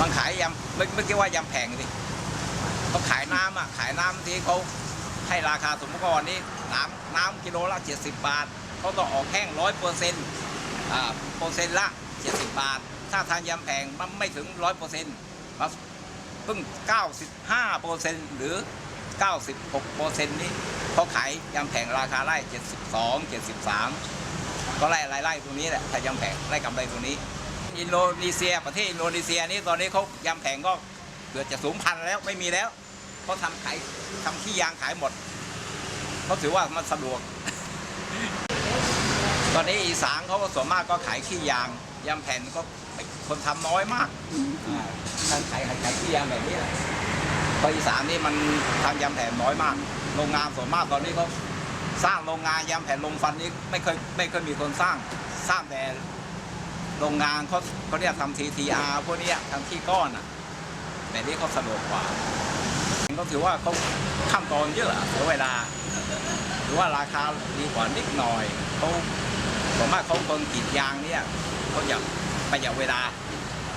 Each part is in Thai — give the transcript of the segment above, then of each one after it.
มันขายยำไม่ไม่คิดว่ายำแพงสิเขาขายน้ำอะขายน้ำที่เขาให้ราคาสมมติวันนี้น้ำน้ำกิโลละ70บาทเขาต้องออกแห้งร้อยเปอร์เซ็นต์อ่าเปอร์เซ็นต์ละ70บาท ถ้าทางยำแพงมันไม่ถึงร้อยเปอร์เซ็นต์มาเพิ่ง95เปอร์เซ็นต์หรือ96เปอร์เซ็นต์นี้เขาขายยำแผงราคาไล่72 73ก็ไล่ไล่ไล่ตรงนี้แหละถ้ายำแผงไล่กำไรตรงนี้ อินโดนีเซีย ประเทศอินโดนีเซียนี่ตอนนี้เขายำแผงก็เกือบจะสูงพันแล้วไม่มีแล้วเขาทำขายทำขี้ยางขายหมดเขาถือว่ามันสะดวก ตอนนี้อีสานเขาก็ส่วนมากก็ขายขี้ยางยำแผ่นก็คนทำน้อยมากอ่าท่านขายขายขี้ยางแบบนี้แหละพราะอีสานนี่มันทำยำแผ่นน้อยมาก โรงงานส่วนมากตอนนี้เขาสร้างโรงงานยำแผ่นลงฟันนี้ไม่เคยไม่เคยมีคนสร้างสร้างแต่ โรงงานเขาเขาเรียกทำ TTR พวกนี้ทำขี้ก้อนอะแบบนี้เขาสะดวกกว่าก็ถือว่าเขาขั้นตอนเยอะเสียเวลาหรือว่าราคาดีกว่านิดหน่อยเขาผมว่าเขาคนกรีดยางเนี่ยเขาอยากประหยัดเวลา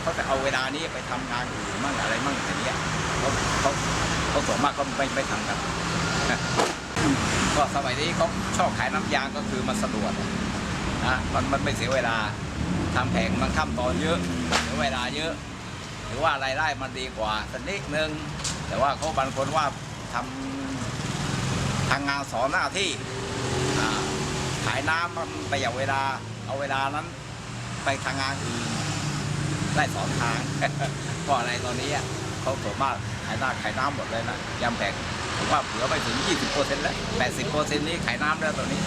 เขาจะเอาเวลานี้ไปทำงานอื่นมั่งอะไรมั่งอย่างเงี้ยเขาเขาเขาส่วนมากเขาไม่ไม่ทำกันก็สมัยนี้เขาชอบขายน้ำยางก็คือมันสะดวกนะมันมันไม่เสียเวลา ทำแผงมันขั้นตอนเยอะเสียเวลาเยอะ หรือว่ารายได้มันดีกว่าสักนิดนึง แต่ว่าเขาบางคนว่าทำทางงานสอนหน้าที่ขายน้ำมันประหยัดเวลาเอาเวลานั้นไปทางงานอื่นได้สองทางเพราะอะไรตอนนี้เขาส่วนมากขายหน้าขายน้ำหมดเลยนะยำแพงผมว่าเหลือไปถึง 20%แล้ว 80%นี้ขายน้ำแล้วตอนนี้